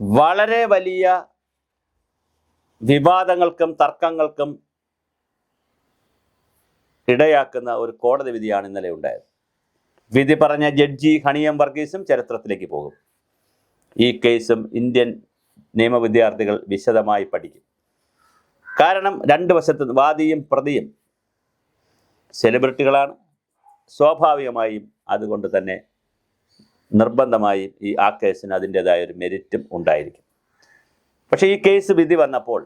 വളരെ വലിയ വിവാദങ്ങൾക്കും തർക്കങ്ങൾക്കും ഇടയാക്കുന്ന ഒരു കോടതി വിധിയാണ് ഇന്നലെ ഉണ്ടായത്. വിധി പറഞ്ഞ ജഡ്ജി ഹണിയം വർഗീസും ചരിത്രത്തിലേക്ക് പോകും. ഈ കേസും ഇന്ത്യൻ നിയമ വിദ്യാർത്ഥികൾ വിശദമായി പഠിക്കും. കാരണം രണ്ട് വശത്ത് വാദിയും പ്രതിയും സെലിബ്രിറ്റികളാണ്. സ്വാഭാവികമായും അതുകൊണ്ട് തന്നെ നിർബന്ധമായും ഈ ആ കേസിന് അതിന്റെതായ ഒരു മെരിറ്റും ഉണ്ടായിരിക്കും. പക്ഷേ ഈ കേസ് വിധി വന്നപ്പോൾ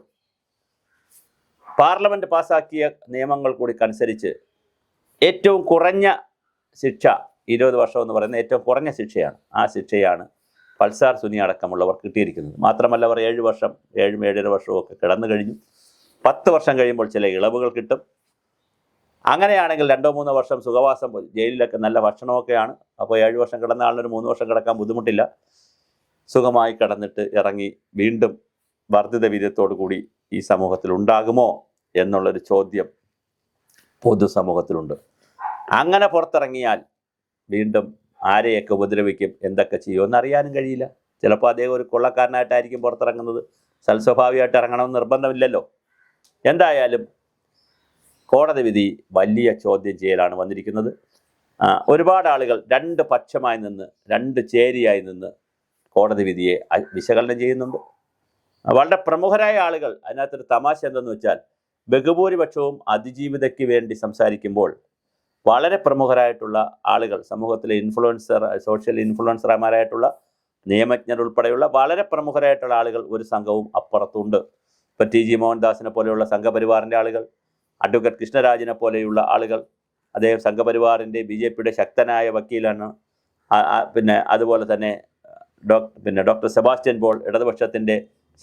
പാർലമെന്റ് പാസാക്കിയ നിയമങ്ങൾ കൂടി അനുസരിച്ച് ഏറ്റവും കുറഞ്ഞ ശിക്ഷ ഇരുപത് വർഷം എന്ന് പറയുന്ന ഏറ്റവും കുറഞ്ഞ ശിക്ഷയാണ്. ആ ശിക്ഷയാണ് പൾസാർ സുനി അടക്കമുള്ളവർ കിട്ടിയിരിക്കുന്നത്. മാത്രമല്ല അവർ ഏഴ് വർഷം ഏഴും ഏഴര വർഷവും ഒക്കെ കിടന്നു കഴിഞ്ഞു പത്ത് വർഷം കഴിയുമ്പോൾ ചില ഇളവുകൾ കിട്ടും. അങ്ങനെയാണെങ്കിൽ രണ്ടോ മൂന്നോ വർഷം സുഖവാസം. ജയിലിലൊക്കെ നല്ല ഭക്ഷണമൊക്കെയാണ്. അപ്പോൾ ഏഴ് വർഷം കിടന്ന ആളിനൊരു മൂന്ന് വർഷം കിടക്കാൻ ബുദ്ധിമുട്ടില്ല. സുഖമായി കിടന്നിട്ട് ഇറങ്ങി വീണ്ടും വർദ്ധിത വിധത്തോടു കൂടി ഈ സമൂഹത്തിൽ ഉണ്ടാകുമോ എന്നുള്ളൊരു ചോദ്യം പൊതുസമൂഹത്തിലുണ്ട്. അങ്ങനെ പുറത്തിറങ്ങിയാൽ വീണ്ടും ആരെയൊക്കെ ഉപദ്രവിക്കും എന്തൊക്കെ ചെയ്യുമെന്ന് അറിയാനും കഴിയില്ല. ചിലപ്പോൾ അദ്ദേഹം ഒരു കൊള്ളക്കാരനായിട്ടായിരിക്കും പുറത്തിറങ്ങുന്നത്. സൽസ്വഭാവിയായിട്ട് ഇറങ്ങണമെന്ന് നിർബന്ധമില്ലല്ലോ. എന്തായാലും കോടതി വിധി വലിയ ചോദ്യം ചെയ്യലാണ് വന്നിരിക്കുന്നത്. ഒരുപാട് ആളുകൾ രണ്ട് പക്ഷമായി നിന്ന് രണ്ട് ചേരിയായി നിന്ന് കോടതി വിധിയെ വിശകലനം ചെയ്യുന്നുണ്ട്. വളരെ പ്രമുഖരായ ആളുകൾ അതിനകത്തൊരു തമാശ എന്തെന്ന് വെച്ചാൽ ബഹുഭൂരിപക്ഷവും അതിജീവിതയ്ക്ക് വേണ്ടി സംസാരിക്കുമ്പോൾ വളരെ പ്രമുഖരായിട്ടുള്ള ആളുകൾ സമൂഹത്തിലെ ഇൻഫ്ലുവൻസർ സോഷ്യൽ ഇൻഫ്ലുവൻസർമാരായിട്ടുള്ള നിയമജ്ഞർ ഉൾപ്പെടെയുള്ള വളരെ പ്രമുഖരായിട്ടുള്ള ആളുകൾ ഒരു സംഘവും അപ്പുറത്തുണ്ട്. ഇപ്പം ടി ജി മോഹൻദാസിനെ പോലെയുള്ള സംഘപരിവാറിന്റെ ആളുകൾ അഡ്വക്കേറ്റ് കൃഷ്ണരാജിനെ പോലെയുള്ള ആളുകൾ അദ്ദേഹം സംഘപരിവാറിന്റെ ബി ജെ പിയുടെ ശക്തനായ വക്കീലാണ്. പിന്നെ അതുപോലെ തന്നെ ഡോക്ടർ പിന്നെ ഡോക്ടർ സെബാസ്റ്റ്യൻ പോൾ ഇടതുപക്ഷത്തിന്റെ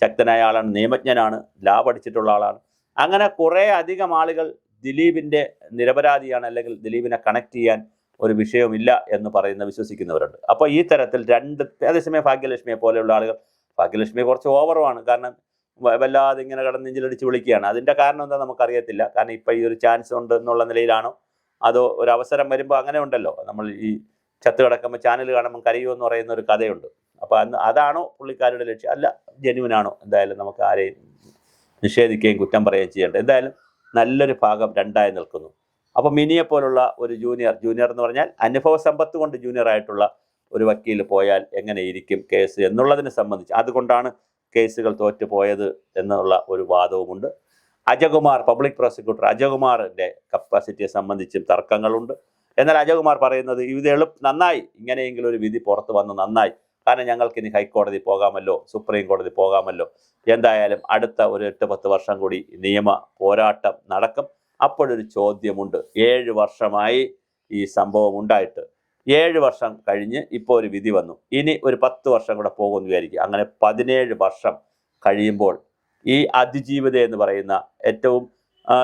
ശക്തനായ ആളാണ് നിയമജ്ഞനാണ് ലാ പഠിച്ചിട്ടുള്ള ആളാണ്. അങ്ങനെ കുറേ അധികം ആളുകൾ ദിലീപിന്റെ നിരപരാധിയാണ് അല്ലെങ്കിൽ ദിലീപിനെ കണക്ട് ചെയ്യാൻ ഒരു വിഷയവുമില്ല എന്ന് പറയുന്ന വിശ്വസിക്കുന്നവരുണ്ട്. അപ്പോൾ ഈ തരത്തിൽ രണ്ട് അതേസമയം ഭാഗ്യലക്ഷ്മിയെ പോലെയുള്ള ആളുകൾ ഭാഗ്യലക്ഷ്മി കുറച്ച് ഓവറുമാണ് കാരണം വല്ലാതെ ഇങ്ങനെ കടന്ന് നെഞ്ചിലടിച്ച് വിളിക്കുകയാണ്. അതിന്റെ കാരണം എന്താ നമുക്കറിയത്തില്ല. കാരണം ഇപ്പം ഈ ഒരു ചാൻസ് ഉണ്ട് എന്നുള്ള നിലയിലാണോ? അതോ ഒരു അവസരം വരുമ്പോൾ അങ്ങനെ ഉണ്ടല്ലോ. നമ്മൾ ഈ ചത്ത് കിടക്കുമ്പോൾ ചാനൽ കാണുമ്പോൾ എന്ന് പറയുന്ന ഒരു കഥയുണ്ട്. അപ്പോൾ അന്ന് അതാണോ പുള്ളിക്കാരുടെ ലക്ഷ്യം? അല്ല ജെന്യുവനാണോ എന്തായാലും നമുക്ക് ആരെയും നിഷേധിക്കുകയും കുറ്റം പറയുകയും ചെയ്യേണ്ട. എന്തായാലും നല്ലൊരു ഭാഗം രണ്ടായി നിൽക്കുന്നു. അപ്പോൾ മിനിയെ പോലുള്ള ഒരു ജൂനിയർ ജൂനിയർ എന്ന് പറഞ്ഞാൽ അനുഭവ സമ്പത്ത് കൊണ്ട് ജൂനിയർ ആയിട്ടുള്ള ഒരു വക്കീൽ പോയാൽ എങ്ങനെയിരിക്കും കേസ് എന്നുള്ളതിനെ സംബന്ധിച്ച്. അതുകൊണ്ടാണ് കേസുകൾ തോറ്റുപോയത് എന്നുള്ള ഒരു വാദവുമുണ്ട്. അജകുമാർ പബ്ലിക് പ്രോസിക്യൂട്ടർ അജകുമാറിന്റെ കപ്പാസിറ്റിയെ സംബന്ധിച്ചും തർക്കങ്ങളുണ്ട്. എന്നാൽ അജകുമാർ പറയുന്നത് ഇത് എളു നന്നായി. ഇങ്ങനെയെങ്കിലും ഒരു വിധി പുറത്തു വന്ന് നന്നായി. കാരണം ഞങ്ങൾക്ക് ഇനി ഹൈക്കോടതി പോകാമല്ലോ സുപ്രീം കോടതി പോകാമല്ലോ. എന്തായാലും അടുത്ത ഒരു എട്ട് പത്ത് വർഷം കൂടി നിയമ പോരാട്ടം നടക്കും. അപ്പോഴൊരു ചോദ്യമുണ്ട്. ഏഴ് വർഷമായി ഈ സംഭവം ഉണ്ടായിട്ട്. ഏഴ് വർഷം കഴിഞ്ഞ് ഇപ്പോൾ ഒരു വിധി വന്നു. ഇനി ഒരു പത്ത് വർഷം കൂടെ പോകുമെന്ന് വിചാരിക്കുക. അങ്ങനെ പതിനേഴ് വർഷം കഴിയുമ്പോൾ ഈ അതിജീവിത എന്ന് പറയുന്ന ഏറ്റവും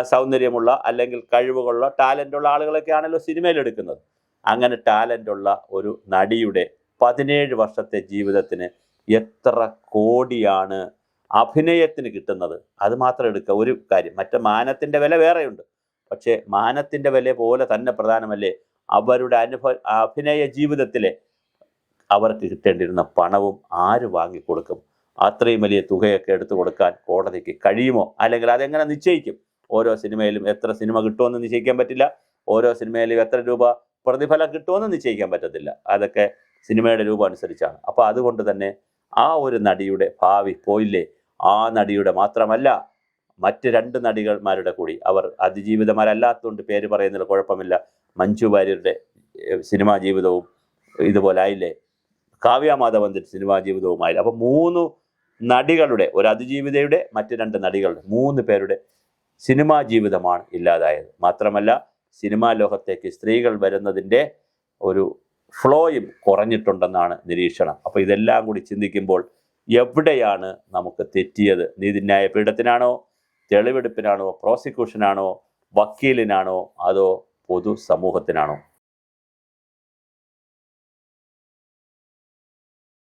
സൗന്ദര്യമുള്ള അല്ലെങ്കിൽ കഴിവുകളുള്ള ടാലന്റുള്ള ആളുകളൊക്കെയാണല്ലോ സിനിമയിൽ എടുക്കുന്നത്. അങ്ങനെ ടാലന്റുള്ള ഒരു നടിയുടെ പതിനേഴ് വർഷത്തെ ജീവിതത്തിന് എത്ര കോടിയാണ് അഭിനയത്തിന് കിട്ടുന്നത്? അത് മാത്രം എടുക്കുക. ഒരു കാര്യം. മറ്റേ മാനത്തിന്റെ വില വേറെയുണ്ട്. പക്ഷേ മാനത്തിന്റെ വില പോലെ തന്നെ പ്രധാനമല്ലേ? അവരുടെ അനുഭവ അഭിനയ ജീവിതത്തിലെ അവർക്ക് കിട്ടേണ്ടിയിരുന്ന പണവും ആര് വാങ്ങിക്കൊടുക്കും? അത്രയും വലിയ തുകയൊക്കെ എടുത്തു കൊടുക്കാൻ കോടതിക്ക് കഴിയുമോ? അല്ലെങ്കിൽ അതെങ്ങനെ നിശ്ചയിക്കും? ഓരോ സിനിമയിലും എത്ര സിനിമ കിട്ടുമെന്ന് നിശ്ചയിക്കാൻ പറ്റില്ല. ഓരോ സിനിമയിലും എത്ര രൂപ പ്രതിഫലം കിട്ടുമെന്ന് നിശ്ചയിക്കാൻ പറ്റത്തില്ല. അതൊക്കെ സിനിമയുടെ രൂപം അനുസരിച്ചാണ്. അപ്പോൾ അതുകൊണ്ട് തന്നെ ആ ഒരു നടിയുടെ ഭാവി പോയില്ലേ? ആ നടിയുടെ മാത്രമല്ല മറ്റ് രണ്ട് നടികൾമാരുടെ കൂടി. അവർ അതിജീവിതമാരല്ലാത്തതുകൊണ്ട് പേര് പറയുന്നതിൽ കുഴപ്പമില്ല. മഞ്ജു വാര്യരുടെ സിനിമാ ജീവിതവും ഇതുപോലെ ആയില്ലേ? കാവ്യ മാധവന്റെ സിനിമാ ജീവിതവുമായി അപ്പോൾ മൂന്ന് നടികളുടെ ഒരു അതിജീവിതയുടെ മറ്റു രണ്ട് നടികളുടെ മൂന്ന് പേരുടെ സിനിമാ ജീവിതമാണ് ഇല്ലാതായത്. മാത്രമല്ല സിനിമാ ലോകത്തേക്ക് സ്ത്രീകൾ വരുന്നതിന്റെ ഒരു ഫ്ലോയും കുറഞ്ഞിട്ടുണ്ടെന്നാണ് നിരീക്ഷണം. അപ്പോൾ ഇതെല്ലാം കൂടി ചിന്തിക്കുമ്പോൾ എവിടെയാണ് നമുക്ക് തെറ്റിയത്? നീതിന്യായ പീഠത്തിനാണോ? തെളിവെടുപ്പിനാണോ? പ്രോസിക്യൂഷനാണോ? വക്കീലിനാണോ? അതോ പൊതു സമൂഹത്തിനാണോ